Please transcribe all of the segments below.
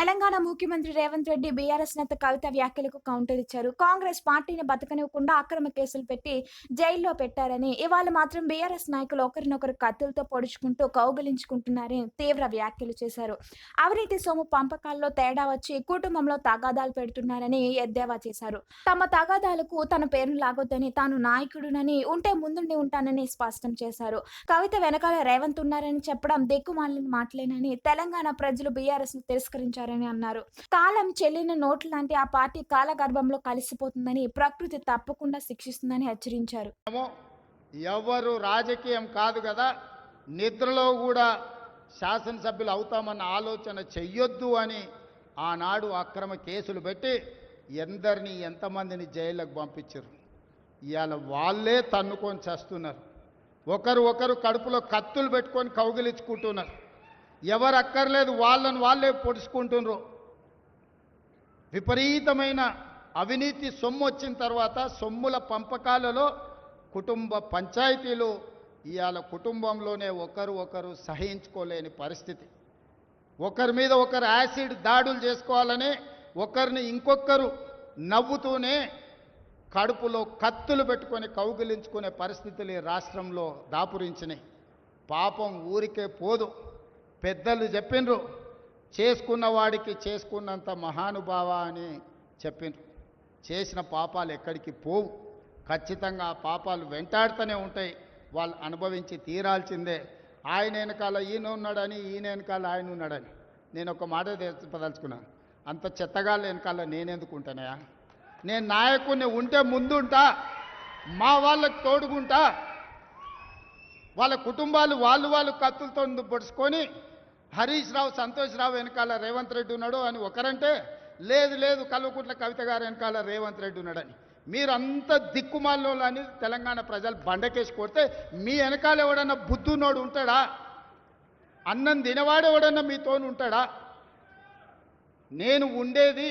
తెలంగాణ ముఖ్యమంత్రి రేవంత్ రెడ్డి బీఆర్ఎస్ నేత కవిత వ్యాఖ్యలకు కౌంటర్ ఇచ్చారు. కాంగ్రెస్ పార్టీని బతకనివ్వకుండా అక్రమ కేసులు పెట్టి జైల్లో పెట్టారని ఇవాళ మాత్రం బీఆర్ఎస్ నాయకులు ఒకరినొకరు కత్తులతో పొడుచుకుంటూ కౌగిలించుకుంటున్నారని తీవ్ర వ్యాఖ్యలు చేశారు. అవినీతి సొమ్ము పంపకాల్లో తేడా వచ్చి కుటుంబంలో తగాదాలు పెడుతున్నారని ఎద్దేవా చేశారు. తమ తగాదాలకు తన పేరును లాగొద్దని తాను నాయకుడునని ఉంటే ముందుండి ఉంటానని స్పష్టం చేశారు. కవిత వెనకాల రేవంత్ ఉన్నారని చెప్పడం దిక్కుమాలిన మాటలేనని తెలంగాణ ప్రజలు బీఆర్ఎస్ను చేశారని అన్నారు. కాలం చెల్లిన నోట్ లాంటి ఆ పార్టీ కాలగర్భంలో కలిసిపోతుందని ప్రకృతి తప్పకుండా శిక్షిస్తుందని హెచ్చరించారు. ఏమో ఎవరు రాజకీయం కాదు కదా నిద్రలో కూడా శాసనసభ్యులు అవుతామన్న ఆలోచన చెయ్యొద్దు అని ఆనాడు అక్రమ కేసులు పెట్టి ఎందరిని ఎంతమందిని జైళ్ళకు పంపించారు. ఇవాళ వాళ్ళే తన్నుకొని చేస్తున్నారు. ఒకరు ఒకరు కడుపులో కత్తులు పెట్టుకొని కౌగిలించుకుంటున్నారు. ఎవరు అక్కర్లేదు వాళ్ళని వాళ్ళే పొడుచుకుంటున్నారు విపరీతమైన అవినీతి సొమ్ము వచ్చిన తర్వాత సొమ్ముల పంపకాలలో కుటుంబ పంచాయతీలు ఇవాళ కుటుంబంలోనే ఒకరు ఒకరు సహించుకోలేని పరిస్థితి. ఒకరి మీద ఒకరు యాసిడ్ దాడులు చేసుకోవాలని ఒకరిని ఇంకొకరు నవ్వుతూనే కడుపులో కత్తులు పెట్టుకొని కౌగిలించుకునే పరిస్థితులు ఈ రాష్ట్రంలో దాపురించినాయి. పాపం ఊరికే పోదు. పెద్దలు చెప్పిండ్రు చేసుకున్న వాడికి చేసుకున్నంత మహానుభావ అని చెప్పిండ్రు. చేసిన పాపాలు ఎక్కడికి పోవు. ఖచ్చితంగా ఆ పాపాలు వెంటాడుతూనే ఉంటాయి. వాళ్ళు అనుభవించి తీరాల్సిందే. ఆయన వెనకాల ఈయన ఉన్నాడని ఈయన వెనకాల ఆయన ఉన్నాడని. నేను ఒక మాట చెప్పదలుచుకున్నాను. అంత చెత్తగాళ్ళ వెనకాల నేనెందుకు ఉంటానయా నేను నాయకుడిని ఉంటే ముందుంటా మా వాళ్ళకి తోడుకుంటా వాళ్ళ కుటుంబాలు వాళ్ళు వాళ్ళు కత్తులతో పొడుచుకొని హరీష్ రావు సంతోష్ రావు వెనకాల రేవంత్ రెడ్డి ఉన్నాడు అని ఒకరంటే లేదు లేదు కల్వకుంట్ల కవిత గారు వెనకాల రేవంత్ రెడ్డి ఉన్నాడని. మీరంతా దిక్కుమాల్లో అని తెలంగాణ ప్రజలు బండకేసి కొడితే మీ వెనకాల ఎవడన్నా బుద్ధునోడు ఉంటాడా? అన్నం తినవాడు ఎవడన్నా మీతోని ఉంటాడా? నేను ఉండేది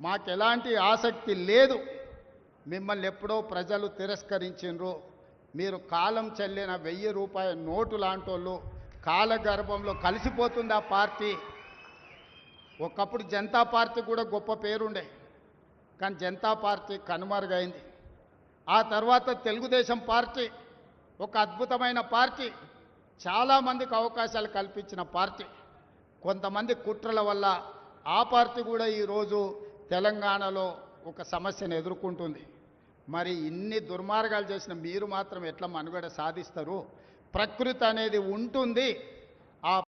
మాకు ఎలాంటి ఆసక్తి లేదు. మిమ్మల్ని ఎప్పుడో ప్రజలు తిరస్కరించిండ్రు మీరు కాలం చెల్లిన వెయ్యి రూపాయల నోటు లాంటోళ్ళు కాలగర్భంలో కలిసిపోతుంది ఆ పార్టీ. ఒకప్పుడు జనతా పార్టీ కూడా గొప్ప పేరుండే. కానీ జనతా పార్టీ కనుమరుగైంది. ఆ తర్వాత తెలుగుదేశం పార్టీ ఒక అద్భుతమైన పార్టీ చాలామందికి అవకాశాలు కల్పించిన పార్టీ. కొంతమంది కుట్రల వల్ల ఆ పార్టీ కూడా ఈరోజు తెలంగాణలో ఒక సమస్యను ఎదుర్కొంటుంది. మరి ఇన్ని దుర్మార్గాలు చేసిన మీరు మాత్రం ఎట్లా మనుగడ సాధిస్తారు? ప్రకృతి అనేది ఉంటుంది. ఆ